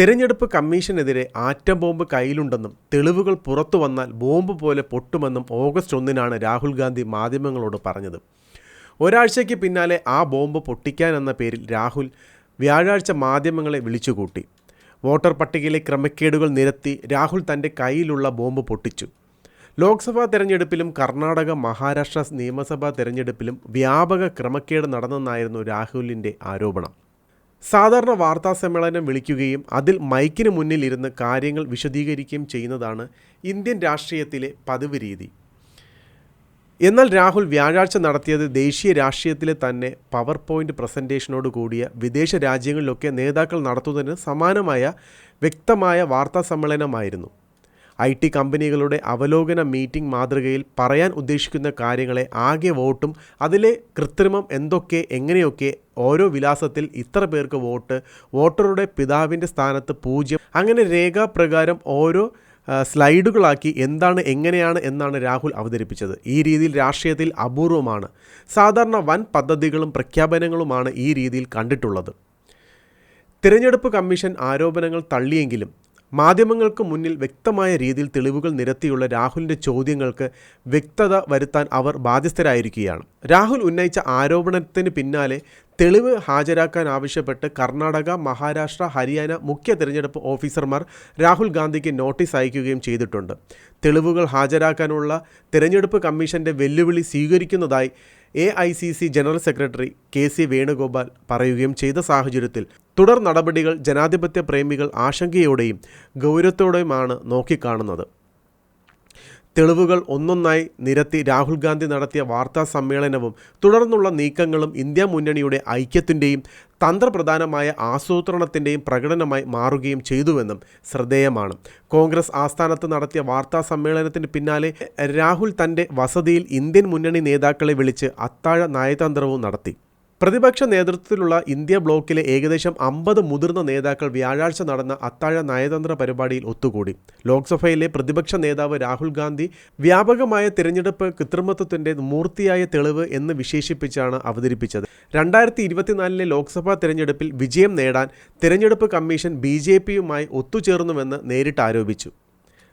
തിരഞ്ഞെടുപ്പ് കമ്മീഷനെതിരെ atom bomb കയ്യിലുണ്ടെന്നും തെളിവുകൾ പുറത്തു വന്നാൽ ബോംബ് പോലെ പൊട്ടുമെന്നും ഓഗസ്റ്റ് ഒന്നിനാണ് രാഹുൽ ഗാന്ധി മാധ്യമങ്ങളോട് പറഞ്ഞത്. ഒരാഴ്ചയ്ക്ക് പിന്നാലെ ആ ബോംബ് പൊട്ടിക്കാൻ എന്ന പേരിൽ രാഹുൽ വ്യാഴാഴ്ച മാധ്യമങ്ങളെ വിളിച്ചുകൂട്ടി. വോട്ടർ പട്ടികയിലെ ക്രമക്കേടുകൾ നിരത്തി രാഹുൽ തന്റെ കയ്യിലുള്ള ബോംബ് പൊട്ടിച്ചു. ലോക്സഭാ തെരഞ്ഞെടുപ്പിലും കർണാടക മഹാരാഷ്ട്ര നിയമസഭാ തെരഞ്ഞെടുപ്പിലും വ്യാപക ക്രമക്കേട് നടന്നെന്നായിരുന്നു രാഹുലിന്റെ ആരോപണം. സാധാരണ വാർത്താ സമ്മേളനം വിളിക്കുകയും അതിൽ മൈക്കിന് മുന്നിൽ ഇരുന്ന് കാര്യങ്ങൾ വിശദീകരിക്കുകയും ചെയ്യുന്നതാണ് ഇന്ത്യൻ രാഷ്ട്രീയത്തിലെ പതിവ് രീതി. എന്നാൽ രാഹുൽ വ്യാഴാഴ്ച നടത്തിയത് ദേശീയ രാഷ്ട്രീയത്തിലെ തന്നെ പവർ പോയിന്റ് പ്രസന്റേഷനോട് കൂടിയ വിദേശ രാജ്യങ്ങളിലൊക്കെ നേതാക്കൾ നടത്തുന്നതിന് സമാനമായ വ്യക്തമായ വാർത്താ സമ്മേളനമായിരുന്നു. ഐ ടി കമ്പനികളുടെ അവലോകന മീറ്റിംഗ് മാതൃകയിൽ പറയാൻ ഉദ്ദേശിക്കുന്ന കാര്യങ്ങളെ ആകെ വോട്ടും അതിലെ കൃത്രിമം എന്തൊക്കെ എങ്ങനെയൊക്കെ ഓരോ വിലാസത്തിൽ ഇത്ര പേർക്ക് വോട്ട് വോട്ടറുടെ പിതാവിന്റെ സ്ഥാനത്ത് പൂജ്യം അങ്ങനെ രേഖാപ്രകാരം ഓരോ സ്ലൈഡുകളാക്കി എന്താണ് എങ്ങനെയാണ് എന്നാണ് രാഹുൽ അവതരിപ്പിച്ചത്. ഈ രീതിയിൽ രാഷ്ട്രീയത്തിൽ അപൂർവമാണ്. സാധാരണ വൻ പദ്ധതികളും പ്രഖ്യാപനങ്ങളുമാണ് ഈ രീതിയിൽ കണ്ടിട്ടുള്ളത്. തിരഞ്ഞെടുപ്പ് കമ്മീഷൻ ആരോപണങ്ങൾ തള്ളിയെങ്കിലും മാധ്യമങ്ങൾക്ക് മുന്നിൽ വ്യക്തമായ രീതിയിൽ തെളിവുകൾ നിരത്തിയുള്ള രാഹുലിന്റെ ചോദ്യങ്ങൾക്ക് വ്യക്തത വരുത്താൻ അവർ ബാധ്യസ്ഥരായിരിക്കുകയാണ്. രാഹുൽ ഉന്നയിച്ച ആരോപണത്തിന് പിന്നാലെ തെളിവ് ഹാജരാക്കാൻ ആവശ്യപ്പെട്ട് കർണാടക മഹാരാഷ്ട്ര ഹരിയാന മുഖ്യ തിരഞ്ഞെടുപ്പ് ഓഫീസർമാർ രാഹുൽ ഗാന്ധിക്ക് നോട്ടീസ് അയക്കുകയും ചെയ്തിട്ടുണ്ട്. തെളിവുകൾ ഹാജരാക്കാനുള്ള തിരഞ്ഞെടുപ്പ് കമ്മീഷന്റെ വെല്ലുവിളി സ്വീകരിക്കുന്നതായി A I C C general secretary K C Venugopal പറയുകയും ചെയ്ത സാഹചര്യത്തിൽ തുടർ നടപടികൾ ജനാധിപത്യ പ്രേമികൾ ആശങ്കയോടെയും ഗൗരവത്തോടെയുമാണ് നോക്കിക്കാണുന്നത്. തെളിവുകൾ ഒന്നൊന്നായി നിരത്തി രാഹുൽ ഗാന്ധി നടത്തിയ വാർത്താ സമ്മേളനവും തുടർന്നുള്ള നീക്കങ്ങളും ഇന്ത്യ മുന്നണിയുടെ ഐക്യത്തിന്റെയും തന്ത്രപ്രധാനമായ ആസൂത്രണത്തിന്റെയും പ്രകടനമായി മാറുകയും ചെയ്തുവെന്നും ശ്രദ്ധേയമാണ്. കോൺഗ്രസ് ആസ്ഥാനത്ത് നടത്തിയ വാർത്താ സമ്മേളനത്തിന് പിന്നാലെ രാഹുൽ തന്റെ വസതിയിൽ ഇന്ത്യൻ മുന്നണി നേതാക്കളെ വിളിച്ച് അത്താഴ നയതന്ത്രവും നടത്തി. പ്രതിപക്ഷ നേതൃത്വത്തിലുള്ള ഇന്ത്യ ബ്ലോക്കിലെ ഏകദേശം അമ്പത് മുതിർന്ന നേതാക്കൾ വ്യാഴാഴ്ച നടന്ന അത്താഴ നയതന്ത്ര പരിപാടിയിൽ ഒത്തുകൂടി. ലോക്സഭയിലെ പ്രതിപക്ഷ നേതാവ് രാഹുൽ ഗാന്ധി വ്യാപകമായ തിരഞ്ഞെടുപ്പ് കൃത്രിമത്വത്തിന്റെ മൂർത്തിയായ തെളിവ് എന്ന് വിശേഷിപ്പിച്ചാണ് അവതരിപ്പിച്ചത്. രണ്ടായിരത്തി ഇരുപത്തിനാലിലെ ലോക്സഭാ തിരഞ്ഞെടുപ്പിൽ വിജയം നേടാൻ തിരഞ്ഞെടുപ്പ് കമ്മീഷൻ ബി ജെ പിയുമായി ഒത്തുചേർന്നുവെന്ന് നേരിട്ട് ആരോപിച്ചു.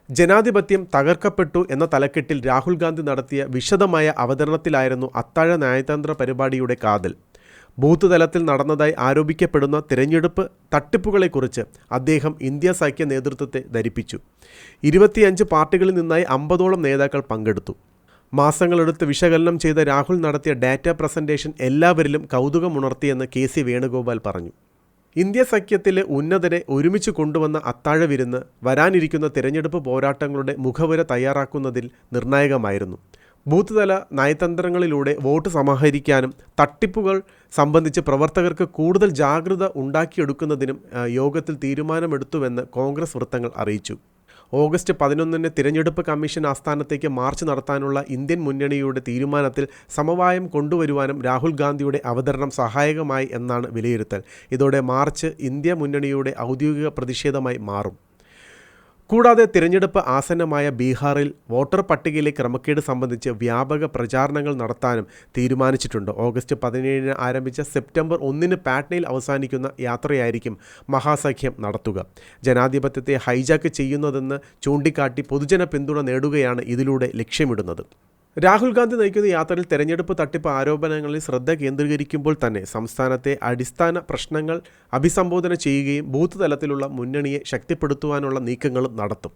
ജനാധിപത്യം തകർക്കപ്പെട്ടു എന്ന തലക്കെട്ടിൽ രാഹുൽ ഗാന്ധി നടത്തിയ വിശദമായ അവതരണത്തിലായിരുന്നു അത്താഴ നയതന്ത്ര പരിപാടിയുടെ കാതൽ. ബൂത്ത് തലത്തിൽ നടന്നതായി ആരോപിക്കപ്പെടുന്ന തിരഞ്ഞെടുപ്പ് തട്ടിപ്പുകളെക്കുറിച്ച് അദ്ദേഹം ഇന്ത്യ സഖ്യ നേതൃത്വത്തെ ധരിപ്പിച്ചു. ഇരുപത്തിയഞ്ച് പാർട്ടികളിൽ നിന്നായി അമ്പതോളം നേതാക്കൾ പങ്കെടുത്തു. മാസങ്ങളെടുത്ത് വിശകലനം ചെയ്ത രാഹുൽ നടത്തിയ ഡാറ്റ പ്രസന്റേഷൻ എല്ലാവരിലും കൗതുകമുണർത്തിയെന്ന് കെ സി വേണുഗോപാൽ പറഞ്ഞു. ഇന്ത്യ സഖ്യത്തിലെ ഉന്നതരെ ഒരുമിച്ച് കൊണ്ടുവന്ന അത്താഴ വിരുന്ന് വരാനിരിക്കുന്ന തിരഞ്ഞെടുപ്പ് പോരാട്ടങ്ങളുടെ മുഖവുര തയ്യാറാക്കുന്നതിൽ നിർണായകമായിരുന്നു. ബൂത്ത് തല നയതന്ത്രങ്ങളിലൂടെ വോട്ട് സമാഹരിക്കാനും തട്ടിപ്പുകൾ സംബന്ധിച്ച് പ്രവർത്തകർക്ക് കൂടുതൽ ജാഗ്രത ഉണ്ടാക്കിയെടുക്കുന്നതിനും യോഗത്തിൽ തീരുമാനമെടുത്തുവെന്ന് കോൺഗ്രസ് വൃത്തങ്ങൾ അറിയിച്ചു. ഓഗസ്റ്റ് പതിനൊന്നിന് തിരഞ്ഞെടുപ്പ് കമ്മീഷൻ ആസ്ഥാനത്തേക്ക് മാർച്ച് നടത്താനുള്ള ഇന്ത്യൻ മുന്നണിയുടെ തീരുമാനത്തിൽ സമവായം കൊണ്ടുവരുവാനും രാഹുൽ ഗാന്ധിയുടെ അവതരണം സഹായകമായി എന്നാണ് വിലയിരുത്തൽ. ഇതോടെ മാർച്ച് ഇന്ത്യ മുന്നണിയുടെ ഔദ്യോഗിക പ്രതിഷേധമായി മാറും. കൂടാതെ തിരഞ്ഞെടുപ്പ് ആസന്നമായ ബീഹാറിൽ വോട്ടർ പട്ടികയിലെ ക്രമക്കേട് സംബന്ധിച്ച് വ്യാപക പ്രചാരണങ്ങൾ നടത്താനും തീരുമാനിച്ചിട്ടുണ്ട്. ഓഗസ്റ്റ് പതിനേഴിന് ആരംഭിച്ച സെപ്റ്റംബർ ഒന്നിന് പാറ്റ്നയിൽ അവസാനിക്കുന്ന യാത്രയായിരിക്കും മഹാസഖ്യം നടത്തുക. ജനാധിപത്യത്തെ ഹൈജാക്ക് ചെയ്യുന്നതെന്ന് ചൂണ്ടിക്കാട്ടി പൊതുജന പിന്തുണ നേടുകയാണ് ഇതിലൂടെ ലക്ഷ്യമിടുന്നത്. രാഹുൽ ഗാന്ധി നയിക്കുന്ന യാത്രയിൽ തെരഞ്ഞെടുപ്പ് തട്ടിപ്പ് ആരോപണങ്ങളിൽ ശ്രദ്ധ കേന്ദ്രീകരിക്കുമ്പോൾ തന്നെ സംസ്ഥാനത്തെ അടിസ്ഥാന പ്രശ്നങ്ങൾ അഭിസംബോധന ചെയ്യുകയും ബൂത്ത് തലത്തിലുള്ള മുന്നണിയെ ശക്തിപ്പെടുത്തുവാനുള്ള നീക്കങ്ങളും നടത്തും.